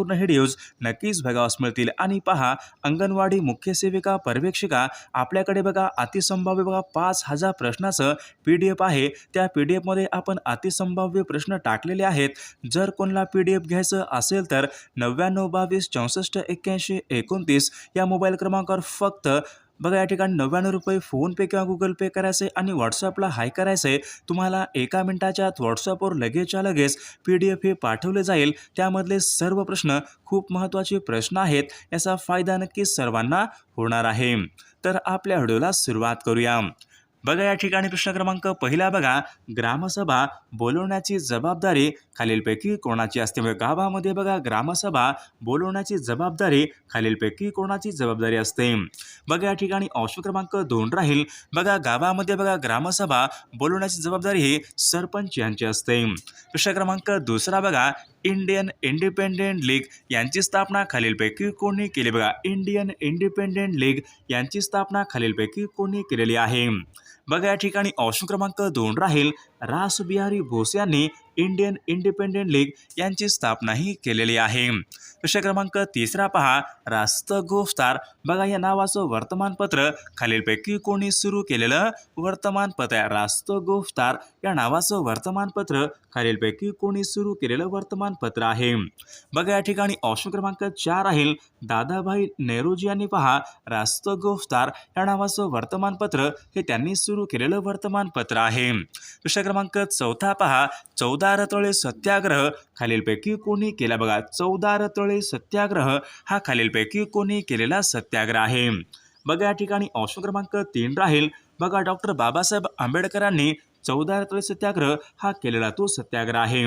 Videos नक्कीच बघावास मिळतील आणि पहा अंगणवाडी मुख्य सेविका पर्यवेक्षिका आपल्याकडे बघा अतिसंभाव्य बघा पाच हजार प्रश्नाचं पी डी एफ आहे. त्या पी डी एफमध्ये आपण अतिसंभाव्य प्रश्न टाकलेले आहेत. जर कोणाला पी डी एफ घ्यायचं असेल तर नव्याण्णव बावीस चौसष्ट एक्क्याऐंशी एकोणतीस या मोबाईल क्रमांकावर फक्त बघा या ठिकाणी नव्याण्णव रुपये फोनपे किंवा गुगल पे करायचं आहे आणि व्हॉट्सअपला हाय करायचं. आहे तुम्हाला एका मिनिटाच्या आत व्हॉट्सअपवर लगेचच्या लगेच पी डी एफ हे पाठवले जाईल. त्यामधले सर्व प्रश्न खूप महत्त्वाचे प्रश्न आहेत. याचा फायदा नक्कीच सर्वांना होणार आहे. तर आपल्या व्हिडिओला सुरुवात करूया. बघा या ठिकाणी प्रश्न क्रमांक पहिला बघा. ग्रामसभा बोलवण्याची जबाबदारी खालीलपैकी कोणाची असते? म्हणजे गावामध्ये बघा ग्रामसभा बोलवण्याची जबाबदारी खालीलपैकी कोणाची जबाबदारी असते? बघा या ठिकाणी ऑप्शन क्रमांक दोन राहील. बघा गावामध्ये बघा ग्रामसभा बोलवण्याची जबाबदारी ही सरपंच यांची असते. प्रश्न क्रमांक दुसरा बघा. इंडियन इंडिपेंडेंट लीग यांची स्थापना खालीलपैकी कोणी केली? बघा इंडियन इंडिपेंडेंट लीग यांची स्थापना खालीलपैकी कोणी केलेली आहे? बघा या ठिकाणी ऑप्शन क्रमांक दोन राहील रास बिहारी बोस यांनी इंडियन इंडिपेंडेंट लीग यांची स्थापनाही केलेली आहे. विषय क्रमांक तिसरा पहा. रास्त गोफ्तार बघा या नावाचं वर्तमानपत्र. खालीलपैकी कोणी सुरू केलेलं वर्तमानपत्र आहे. रास्त गोफ्तार या नावाचं वर्तमानपत्र. खालीलपैकी कोणी सुरू केलेलं वर्तमानपत्र आहे. बघा या ठिकाणी ऑप्शन क्रमांक चार राहील. दादाभाई नेहरूजी यांनी पहा. रास्त गोफ्तार या नावाचं वर्तमानपत्र. हे त्यांनी सुरू केलेलं वर्तमानपत्र आहे. विषय क्रमांक चौथा पहा. चौदा रतळे सत्याग्रह खालीलपैकी कोणी केला बघा चौदा रतळे सत्याग्रह हा खालीलपैकी कोणी केलेला सत्याग्रह आहे. बघा या ठिकाणी ऑप्शन क्रमांक तीन राहील. बघा डॉक्टर बाबासाहेब आंबेडकरांनी चौदा रतळे सत्याग्रह हा केलेला तो सत्याग्रह आहे.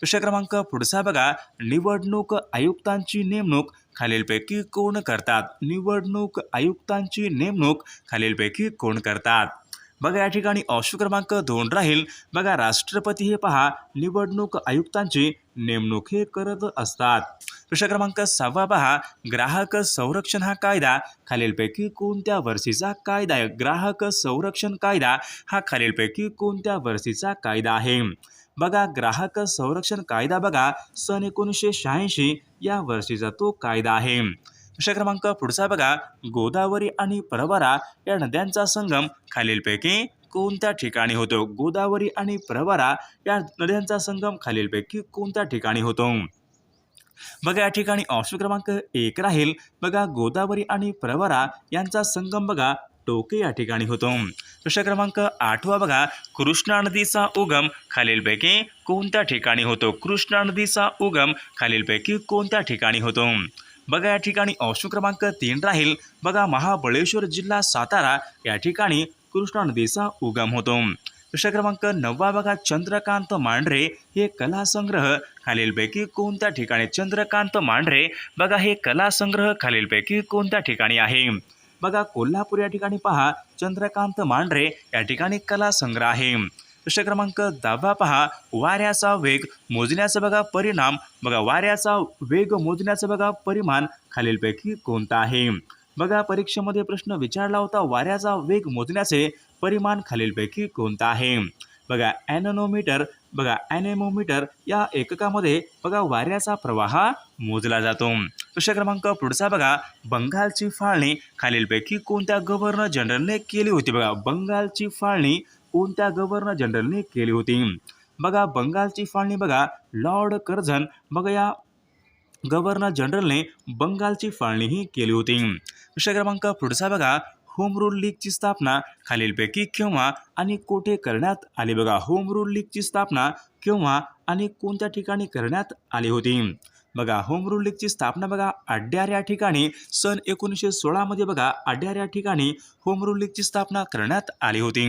प्रश्न क्रमांक पुढचा बघा निवडणूक आयुक्तांची नेमणूक खालीलपैकी कोण करतात? निवडणूक आयुक्तांची नेमणूक खालीलपैकी कोण करतात? बघा या ठिकाणी ऑप्शन क्रमांक दोन राहील. बघा राष्ट्रपती हे पहा निवडणूक आयुक्तांची नेमणूक हे करत असतात. प्रश्न क्रमांक सहावा पहा ग्राहक संरक्षण हा कायदा खालीलपैकी कोणत्या वर्षीचा कायदा आहे? ग्राहक संरक्षण कायदा हा खालीलपैकी कोणत्या वर्षीचा कायदा आहे? बघा ग्राहक संरक्षण कायदा बघा सन एकोणीसशे शहाऐंशी या वर्षीचा तो कायदा आहे. प्रश्न क्रमांक पुढचा बघा. गोदावरी आणि प्रवरा या नद्यांचा संगम खालीलपैकी कोणत्या ठिकाणी होतो? गोदावरी आणि प्रवरा या नद्यांचा संगम खालीलपैकी कोणत्या ठिकाणी होतो? बघा या ठिकाणी ऑप्शन क्रमांक एक राहील. बघा गोदावरी आणि प्रवरा यांचा संगम बघा. टोके या ठिकाणी होतो. प्रश्न क्रमांक आठवा बघा. कृष्णा नदीचा उगम खालीलपैकी कोणत्या ठिकाणी होतो? कृष्णा नदीचा उगम खालीलपैकी कोणत्या ठिकाणी होतो? बघा या ठिकाणी ऑप्शन क्रमांक तीन राहील. बघा महाबळेश्वर जिल्हा सातारा या ठिकाणी कृष्णा नदीचा उगम होतो. प्रश्न क्रमांक नववा बघा चंद्रकांत मांढरे. हे कला संग्रह खालीलपैकी कोणत्या ठिकाणी? चंद्रकांत मांढरे. बघा हे कला संग्रह खालीलपैकी कोणत्या ठिकाणी आहे? बघा कोल्हापूर या ठिकाणी पहा. चंद्रकांत मांढरे या ठिकाणी कला संग्रह आहे. प्रश्न क्रमांक दहावा पहा. वाऱ्याचा वेग मोजण्याचा बघा परिणाम. बघा वाऱ्याचा वेग मोजण्याचा बघा परिमाण खालीलपैकी कोणता आहे? बघा परीक्षेमध्ये प्रश्न विचारला होता वाऱ्याचा वेग मोजण्याचे परिमाण खालीलपैकी कोणता आहे? बघा ॲनोमीटर बघा ॲनेमोमीटर या एककामध्ये बघा वाऱ्याचा प्रवाह मोजला जातो. प्रश्न क्रमांक पुढचा बघा. बंगालची फाळणी खालीलपैकी कोणत्या गव्हर्नर जनरलने केली होती? बघा बंगालची फाळणी कोणत्या गव्हर्नर जनरलने केली होती? बघा बंगालची फाळणी बघा. लॉर्ड कर्झन बघा या गव्हर्नर जनरलने बंगालची फाळणीही केली होती. प्रश्न क्रमांक पुढचा बघा. होम रूल लीगची स्थापना खालीलपैकी केव्हा आणि कोठे करण्यात आली? बघा होम रूल लीगची स्थापना केव्हा आणि कोणत्या ठिकाणी करण्यात आली होती? बघा होम रूल लीगची स्थापना बघा अड्ड्यार या ठिकाणी सन एकोणीसशे सोळामध्ये बघा अड्ड्यार या ठिकाणी होम रूल लीगची स्थापना करण्यात आली होती.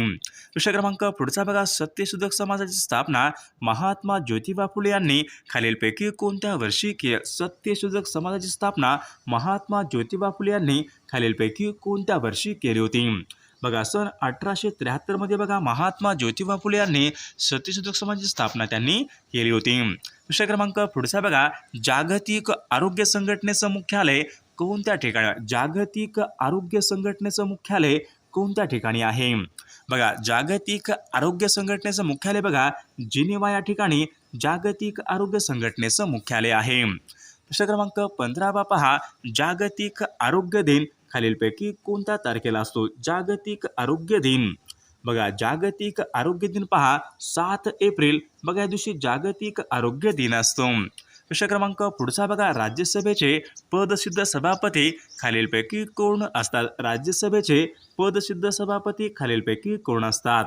प्रश्न क्रमांक पुढचा बघा सत्यशोधक समाजाची स्थापना महात्मा ज्योतिबा फुले यांनी खालीलपैकी कोणत्या वर्षी केली सत्यशोधक समाजाची स्थापना महात्मा ज्योतिबा फुले यांनी खालीलपैकी कोणत्या वर्षी केली होती? बघा सन अठराशे त्र्याहत्तरमध्ये बघा महात्मा ज्योतिबा फुले यांनी सत्यशोधक समाजाची स्थापना त्यांनी केली होती. विषय क्रमांक पुढचा बघा. जागतिक आरोग्य संघटनेचं मुख्यालय कोणत्या ठिकाणी? जागतिक आरोग्य संघटनेचं मुख्यालय कोणत्या ठिकाणी आहे? बघा जागतिक आरोग्य संघटनेचं मुख्यालय बघा. जिनिवा या ठिकाणी जागतिक आरोग्य संघटनेचं मुख्यालय आहे. प्रश्न क्रमांक पंधरावा पहा. जागतिक आरोग्य दिन खालीलपैकी कोणत्या तारखेला असतो? जागतिक आरोग्य दिन. बघा जागतिक आरोग्य दिन पहा सात एप्रिल. बघा या दिवशी जागतिक आरोग्य दिन असतो. प्रश्न क्रमांक पुढचा बघा राज्यसभेचे पदसिद्ध सभापती खालीलपैकी कोण असतात? राज्यसभेचे पदसिद्ध सभापती खालीलपैकी कोण असतात?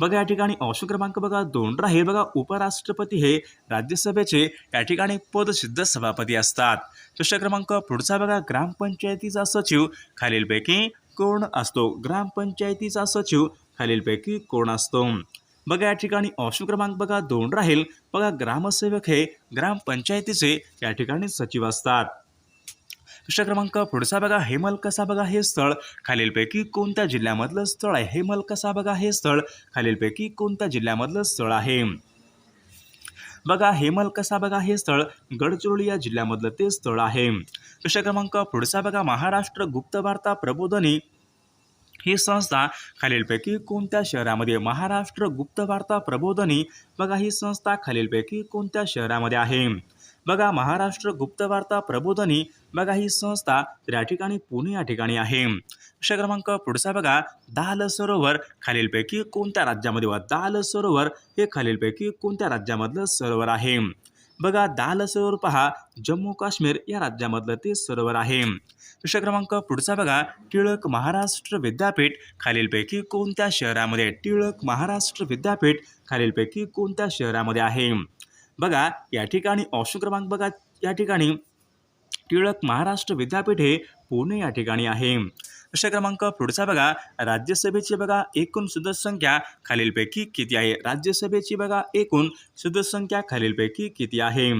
बघा या ठिकाणी ऑप्शन क्रमांक बघा दोन राहील बघा उपराष्ट्रपती हे राज्यसभेचे या ठिकाणी पदसिद्ध सभापती असतात. प्रश्न क्रमांक पुढचा बघा ग्रामपंचायतीचा सचिव खालीलपैकी कोण असतो? ग्रामपंचायतीचा सचिव खालीलपैकी कोण असतो? बघा या ठिकाणी ऑप्शन क्रमांक बघा दोन राहील. बघा ग्रामसेवक हे ग्रामपंचायतीचे या ठिकाणी सचिव असतात. प्रश्न क्रमांक पुढचा बघा हेमलकसा बघा हे स्थळ. खालीलपैकी कोणत्या जिल्ह्यामधलं स्थळ आहे? हेमलकसा बघा हे स्थळ. खालीलपैकी कोणत्या जिल्ह्यामधलं स्थळ आहे? बघा हेमलकसा बघा हे स्थळ गडचिरोली या जिल्ह्यामधलं ते स्थळ आहे. प्रश्न क्रमांक पुढचा बघा महाराष्ट्र गुप्त वार्ता प्रबोधनी. ही संस्था खालीलपैकी कोणत्या शहरामध्ये महाराष्ट्र गुप्त वार्ता प्रबोधनी? बघा ही संस्था खालीलपैकी कोणत्या शहरामध्ये आहे? बघा महाराष्ट्र गुप्तवार्ता प्रबोधनी बघा ही संस्था त्या या ठिकाणी पुणे या ठिकाणी आहे. प्रश्न क्रमांक पुढचा बघा दाल सरोवर खालीलपैकी कोणत्या राज्यामध्ये वा? दाल सरोवर हे खालीलपैकी कोणत्या राज्यामधलं सरोवर आहे? बघा दाल सरोवर पहा जम्मू काश्मीर या राज्यामधलं ते सरोवर आहे. प्रश्न क्रमांक पुढचा बघा टिळक महाराष्ट्र विद्यापीठ खालीलपैकी कोणत्या शहरामध्ये? टिळक महाराष्ट्र विद्यापीठ खालीलपैकी कोणत्या शहरामध्ये आहे? बघा या ठिकाणी ऑप्शन क्रमांक बघा या ठिकाणी टिळक महाराष्ट्र विद्यापीठ हे पुणे या ठिकाणी आहे. प्रश्न क्रमांक पुढचा बघा राज्यसभेची बघा एकूण सदस्य संख्या खालीलपैकी किती आहे? राज्यसभेची बघा एकूण सदस्य संख्या खालीलपैकी किती आहे?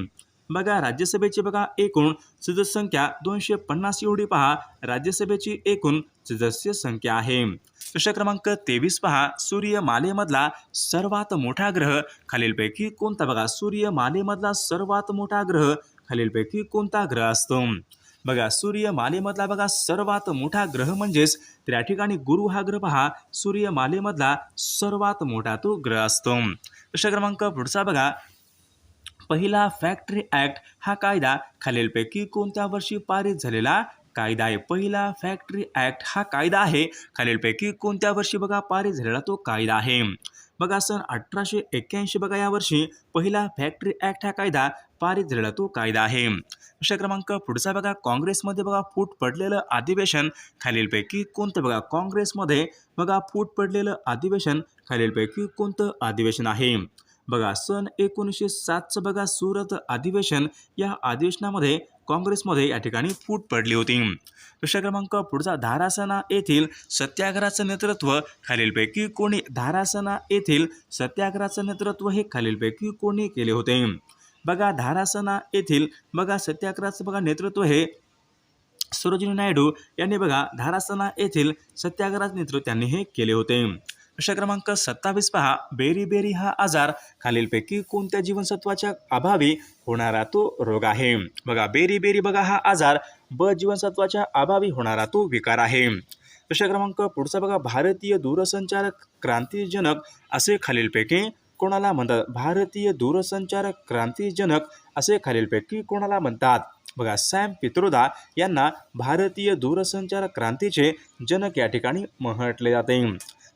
बघा राज्यसभेची बघा एकूण सदस्य संख्या दोनशे पन्नास एवढी पहा राज्यसभेची एकूण सदस्य संख्या आहे. प्रश्न क्रमांक तेवीस पहा सूर्यमालेमधला सर्वात मोठा ग्रह खालीलपैकी कोणता? बघा सूर्यमालेमधला सर्वात मोठा ग्रह खालीलपैकी कोणता ग्रह असतो? बघा सूर्यमालेमधला बघा सर्वात मोठा ग्रह म्हणजेच तर या ठिकाणी गुरु हा ग्रह पहा सूर्यमालेमधला सर्वात मोठा तो ग्रह असतो. प्रश्न क्रमांक पुढचा बघा पहिला फॅक्टरी ॲक्ट हा कायदा खालीलपैकी कोणत्या वर्षी पारित झालेला? कायदा आहे पहिला फॅक्टरी ॲक्ट हा कायदा आहे. खालीलपैकी कोणत्या वर्षी बघा पारित झालेला तो कायदा आहे? बघा सन अठराशे एक्क्याऐंशी बघा या वर्षी पहिला फॅक्टरी ॲक्ट हा कायदा पारित झालेला तो कायदा आहे. प्रश्न क्रमांक पुढचा बघा. काँग्रेसमध्ये बघा फूट पडलेलं अधिवेशन खालीलपैकी कोणतं बघा? काँग्रेसमध्ये बघा फूट पडलेलं अधिवेशन खालीलपैकी कोणतं अधिवेशन आहे? बघा सन एकोणीसशे सातचं बघा सुरत अधिवेशन या अधिवेशनामध्ये काँग्रेसमध्ये या ठिकाणी फूट पडली होती. प्रश्न क्रमांक पुढचा धारासना येथील सत्याग्रहाचं नेतृत्व खालीलपैकी कोणी? धारासना येथील सत्याग्रहाचं नेतृत्व हे खालीलपैकी कोणी केले होते? बघा धारासना येथील बघा सत्याग्रहाचं बघा नेतृत्व हे सरोजिनी नायडू यांनी बघा धारासना येथील सत्याग्रहाचं नेतृत्व त्यांनी हे केले होते. प्रश्न क्रमांक सत्तावीस पहा. बेरी बेरी हा आजार खालीलपैकी कोणत्या जीवनसत्वाच्या अभावी होणारा तो रोग आहे? बघा बेरी बेरी बघा हा आजार ब जीवनसत्वाच्या अभावी होणारा तो विकार आहे. प्रश्न क्रमांक पुढचा बघा. भारतीय दूरसंचार क्रांतीजनक असे खालीलपैकी कोणाला म्हणतात? भारतीय दूरसंचार क्रांतीजनक असे खालीलपैकी कोणाला म्हणतात? बघा सॅम पित्रोदा यांना भारतीय दूरसंचार क्रांतीचे जनक या ठिकाणी म्हटले जाते.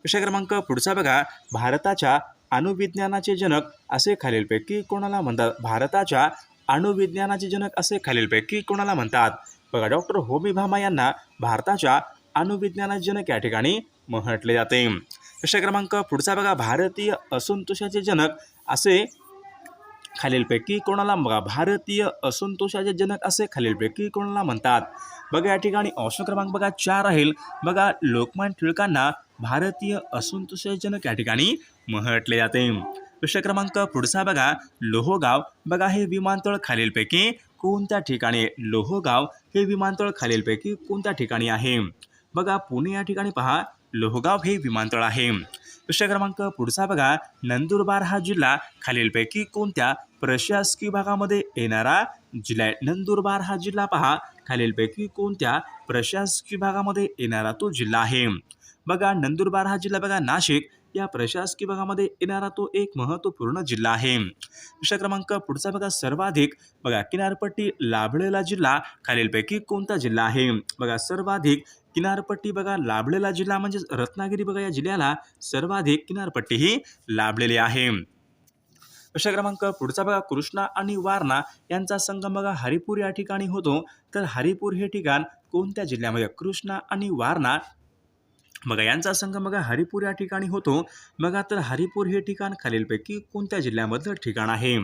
विषय क्रमांक पुढचा बघा. भारताच्या अणुविज्ञानाचे जनक असे खालीलपैकी कोणाला म्हणतात? भारताच्या अणुविज्ञानाचे जनक असे खालीलपैकी कोणाला म्हणतात? बघा डॉक्टर होमी भामा यांना भारताच्या अणुविज्ञानाचे जनक या ठिकाणी म्हटले जाते. विषय क्रमांक पुढचा बघा. भारतीय असंतोषाचे जनक असे खालीलपैकी कोणाला बघा? भारतीय असंतोषाचे जनक असे खालीलपैकी कोणाला म्हणतात? बघा या ठिकाणी ऑप्शन क्रमांक बघा चार राहील. बघा लोकमान्य टिळकांना भारतीय असंतोषजनक या ठिकाणी म्हटले जाते. प्रश्न क्रमांक पुढचा बघा. लोहगाव. बघा हे विमानतळ खालीलपैकी कोणत्या ठिकाणी लोहगाव हे विमानतळ खालीलपैकी कोणत्या ठिकाणी आहे? बघा पुणे या ठिकाणी पहा. लोहगाव हे विमानतळ आहे. प्रश्न क्रमांक पुढचा बघा. नंदुरबार हा जिल्हा खालीलपैकी कोणत्या प्रशासकीय भागामध्ये येणारा जिल्हा आहे? नंदुरबार हा जिल्हा पहा. खालीलपैकी कोणत्या प्रशासकीय भागामध्ये येणारा तो जिल्हा आहे? बघा नंदुरबार हा जिल्हा बघा नाशिक. या प्रशासकीय भागामध्ये येणारा तो एक महत्त्वपूर्ण जिल्हा आहे. दुसरा क्रमांक पुढचा बघा सर्वाधिक. बघा किनारपट्टी लाभलेला जिल्हा खालीलपैकी कोणता जिल्हा आहे? बघा सर्वाधिक किनारपट्टी बघा लाभलेला जिल्हा म्हणजे रत्नागिरी बघा या जिल्ह्याला सर्वाधिक किनारपट्टी ही लाभलेली आहे. प्रश्न क्रमांक पुढचा बघा कृष्णा आणि वारणा यांचा संगम बघा हरिपूर या ठिकाणी होतो. तर हरिपूर हे ठिकाण कोणत्या जिल्ह्यामध्ये? कृष्णा आणि वारणा बघा यांचा संघ बघा हरिपूर या ठिकाणी होतो. बघा तर हरिपूर हे ठिकाण खालीलपैकी कोणत्या जिल्ह्यामधलं ठिकाण आहे?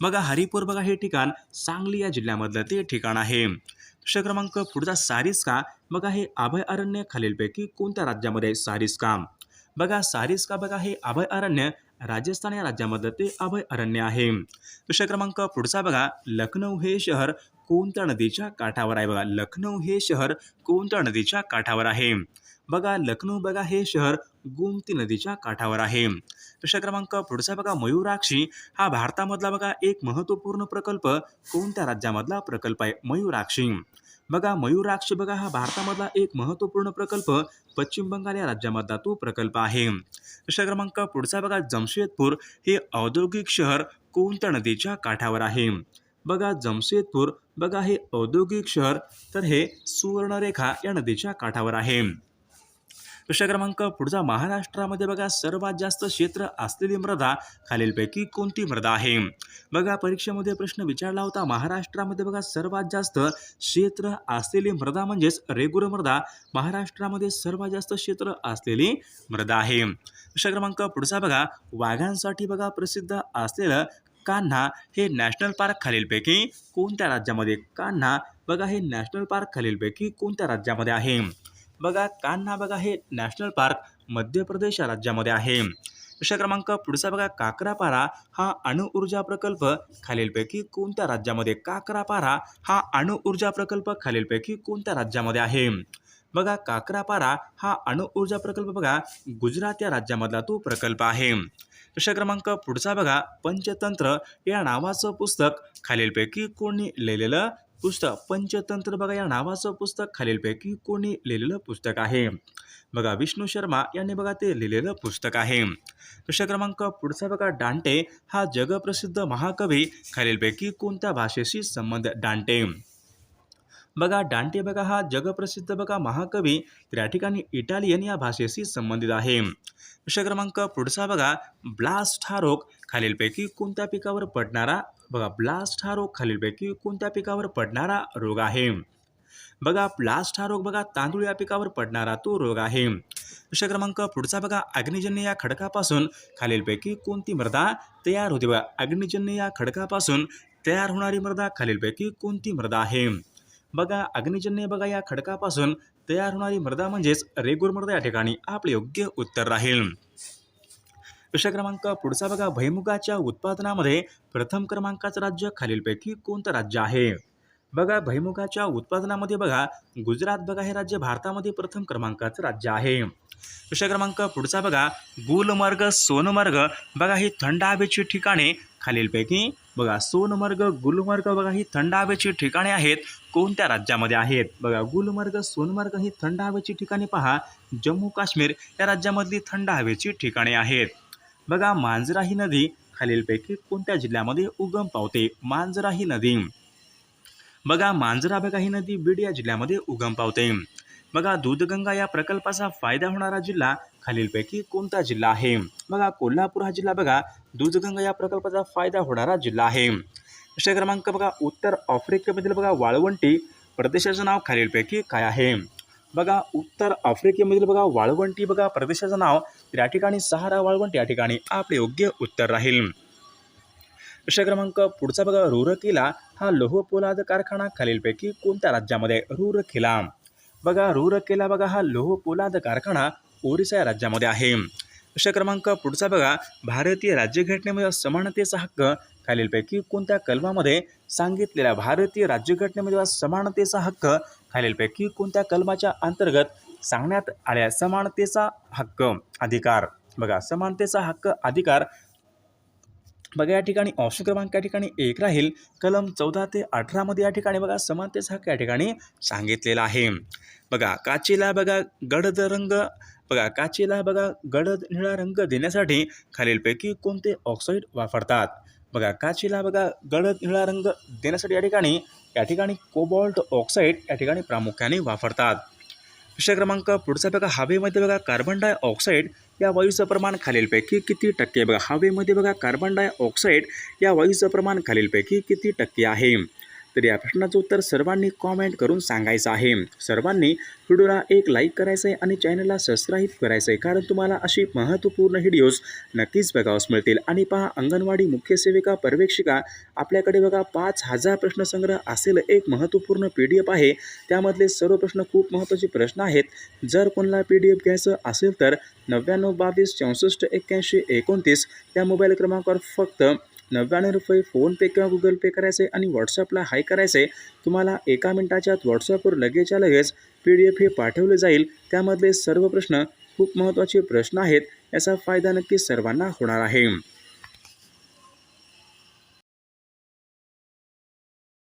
बघा हरिपूर बघा हे ठिकाण सांगली या जिल्ह्यामधलं ते ठिकाण आहे. प्रश्न क्रमांक पुढचा सारिस्का. बघा हे अभय अरण्य खालीलपैकी कोणत्या राज्यामध्ये आहे सारिस्का? बघा सारिस्का बघा हे अभय अरण्य. राजस्थान या राज्यामधलं ते अभय अरण्य आहे. प्रश्न क्रमांक पुढचा बघा. लखनौ हे शहर कोणत्या नदीच्या काठावर आहे? बघा लखनौ हे शहर कोणत्या नदीच्या काठावर आहे? बघा लखनौ बघा हे शहर गोमती नदीच्या काठावर आहे. प्रश्न क्रमांक? पुढचा बघा मयूराक्षी. हा भारतामधला बघा एक महत्त्वपूर्ण प्रकल्प. कोणत्या राज्यामधला प्रकल्प आहे? मयूराक्षी. बघा मयूराक्षी बघा हा भारतामधला एक महत्त्वपूर्ण प्रकल्प. पश्चिम बंगाल या राज्यामधला तो प्रकल्प आहे. प्रश्न क्रमांक? पुढचा बघा जमशेदपूर. हे औद्योगिक शहर कोणत्या नदीच्या काठावर आहे? बघा जमशेदपूर. बघा हे औद्योगिक शहर. तर हे सुवर्णरेखा या नदीच्या काठावर आहे. प्रश्न क्रमांक पुढचा. महाराष्ट्रामध्ये बघा सर्वात जास्त क्षेत्र असलेली मृदा खालीलपैकी कोणती मृदा आहे? बघा परीक्षेमध्ये प्रश्न विचारला होता. महाराष्ट्रामध्ये बघा सर्वात जास्त क्षेत्र असलेली मृदा म्हणजेच रेगुलर मृदा महाराष्ट्रामध्ये सर्वात जास्त क्षेत्र असलेली मृदा आहे. प्रश्न क्रमांक पुढचा बघा. वाघांसाठी बघा प्रसिद्ध असलेलं कान्हा हे नॅशनल पार्क खालीलपैकी कोणत्या राज्यामध्ये? कान्हा बघा हे नॅशनल पार्क खालीलपैकी कोणत्या राज्यामध्ये आहे? बघा कान्हा बघा हे नॅशनल पार्क मध्य प्रदेश या राज्यामध्ये आहे. प्रश्न क्रमांक पुढचा बघा काकरापारा हा अणुऊर्जा प्रकल्प खालीलपैकी कोणत्या राज्यामध्ये? काकरापारा हा अणुऊर्जा प्रकल्प खालीलपैकी कोणत्या राज्यामध्ये आहे? बघा काकरापारा हा अणुऊर्जा प्रकल्प बघा गुजरात या राज्यामधला तो प्रकल्प आहे. प्रश्न क्रमांक पुढचा बघा पंचतंत्र या नावाचं पुस्तक खालीलपैकी कोणी लिहिलेलं पुस्तक. पंचतंत्र बघा या नावाचं पुस्तक खालीलपैकी कोणी लिहिलेलं पुस्तक आहे. बघा विष्णू शर्मा यांनी बघा ते लिहिलेलं पुस्तक आहे. प्रश्न क्रमांक पुढचा बघा डांटे हा जगप्रसिद्ध महाकवी खालीलपैकी कोणत्या भाषेशी संबंध? डांटे. बघा डांटे बघा हा जगप्रसिद्ध बघा महाकवी तर या ठिकाणी इटालियन या भाषेशी संबंधित आहे. प्रश्न क्रमांक पुढचा बघा ब्लास्ट हा रोग खालीलपैकी कोणत्या पिकावर पडणारा बघा ब्लास्ट हा रोग खालीलपैकी कोणत्या पिकावर पडणारा रोग आहे? बघा ब्लास्ट हा रोग बघा तांदूळ या पिकावर पडणारा तो रोग आहे. प्रश्न क्रमांक पुढचा बघा अग्निजन्य या खडकापासून खालीलपैकी कोणती मृदा तयार होते? बघा अग्निजन्य या खडकापासून तयार होणारी मृदा खालीलपैकी कोणती मृदा आहे? बघा अग्निजन्य बघा या खडकापासून तयार होणारी मृदा म्हणजेच रेगुर मृदा या ठिकाणी आपले योग्य उत्तर राहील. प्रश्न क्रमांक पुढचा बघा. भैमुगाच्या उत्पादनामध्ये प्रथम क्रमांकाचं राज्य खालीलपैकी कोणतं राज्य आहे? बघा भैमुगाच्या उत्पादनामध्ये बघा. गुजरात बघा हे राज्य भारतामध्ये प्रथम क्रमांकाचं राज्य आहे. प्रश्न क्रमांक पुढचा बघा. गुलमर्ग सोनमर्ग बघा ही थंड हवेची ठिकाणे खालीलपैकी बघा. सोनमर्ग गुलमर्ग बघा ही थंड हवेची ठिकाणे आहेत. कोणत्या राज्यामध्ये आहेत? बघा गुलमर्ग सोनमर्ग ही थंड हवेची ठिकाणे पहा. जम्मू काश्मीर या राज्यामधली थंड हवेची ठिकाणे आहेत. बघा मांजरा ही नदी खालीलपैकी कोणत्या जिल्ह्यामध्ये उगम पावते? मांजरा ही नदी. बघा मांजरा बघा ही नदी बीड या जिल्ह्यामध्ये उगम पावते. बघा दूधगंगा या प्रकल्पाचा फायदा होणारा जिल्हा खालीलपैकी कोणता जिल्हा आहे? बघा कोल्हापूर हा जिल्हा बघा दूधगंगा या प्रकल्पाचा फायदा होणारा जिल्हा आहे. प्रश्न क्रमांक बघा उत्तर आफ्रिकेमधील बघा वाळवंटी प्रदेशाचं नाव खालीलपैकी काय आहे? बघा उत्तर आफ्रिकेमधील बघा वाळवंटी बघा प्रदेशाचं नाव तर या ठिकाणी सहारा वाळवंट या ठिकाणी आपले योग्य उत्तर राहील. प्रश्न क्रमांक पुढचा बघा रूरकेला हा लोह पोलाद कारखाना खालीलपैकी कोणत्या राज्यामध्ये रूरकेला? बघा रूरकेला बघा हा लोह पोलाद कारखाना ओरिसा या राज्यामध्ये आहे. प्रश्न क्रमांक पुढचा बघा भारतीय राज्यघटनेमध्ये समानतेचा हक्क खालीलपैकी कोणत्या कलमामध्ये सांगितलेल्या भारतीय राज्यघटनेमध्ये समानतेचा हक्क खालीलपैकी कोणत्या कलमाच्या अंतर्गत सांगण्यात आल्या समानतेचा हक्क अधिकार? बघा समानतेचा हक्क अधिकार बघा या ठिकाणी ऑप्शन क्रमांक या ठिकाणी एक राहील. कलम चौदा ते अठरामध्ये या ठिकाणी बघा समानतेचा हक्क या ठिकाणी सांगितलेला आहे. बघा काचेला बघा गडद रंग. बघा काचेला बघा गडद निळा रंग देण्यासाठी खालीलपैकी कोणते ऑक्साईड वापरतात? बघा काचेला बघा गडद निळा रंग देण्यासाठी या ठिकाणी या ठिकाणी कोबॉल्ट ऑक्साईड या ठिकाणी प्रामुख्याने वापरतात. विषय क्रमांक पुढचा बघा हवेमध्ये बघा कार्बन डायऑक्साईड या वायूचं प्रमाण खालीलपैकी किती टक्के? बघा हवेमध्ये बघा कार्बन डायऑक्साईड या वायूचं प्रमाण खालीलपैकी किती टक्के आहे? तर या प्रश्नाचं उत्तर सर्वांनी कॉमेंट करून सांगायचं आहे. सर्वांनी व्हिडिओला एक लाईक करायचं आहे आणि चॅनलला सबस्क्राईब करायचं आहे कारण तुम्हाला अशी महत्त्वपूर्ण व्हिडिओज नक्कीच बघावस मिळतील. आणि पहा अंगणवाडी मुख्य सेविका पर्यवेक्षिका आपल्याकडे बघा पाच हजार प्रश्नसंग्रह असेल एक महत्त्वपूर्ण पी डी एफ आहे. त्यामधले सर्व प्रश्न खूप महत्त्वाचे प्रश्न आहेत. जर कोणाला पी डी एफ घ्यायचं असेल तर नव्याण्णव बावीस चौसष्ट एक्क्याऐंशी एकोणतीस या मोबाईल क्रमांकावर फक्त नव्याण्णव रुपये फोनपे किंवा गुगल पे करायचे आणि व्हॉट्सअपला हाय करायचे तुम्हाला एका मिनिटाच्या आत व्हॉट्सअपवर लगेचच्या लगेच पी डी एफ हे पाठवले जाईल. त्यामधले सर्व प्रश्न खूप महत्त्वाचे प्रश्न आहेत याचा फायदा नक्की सर्वांना होणार आहे.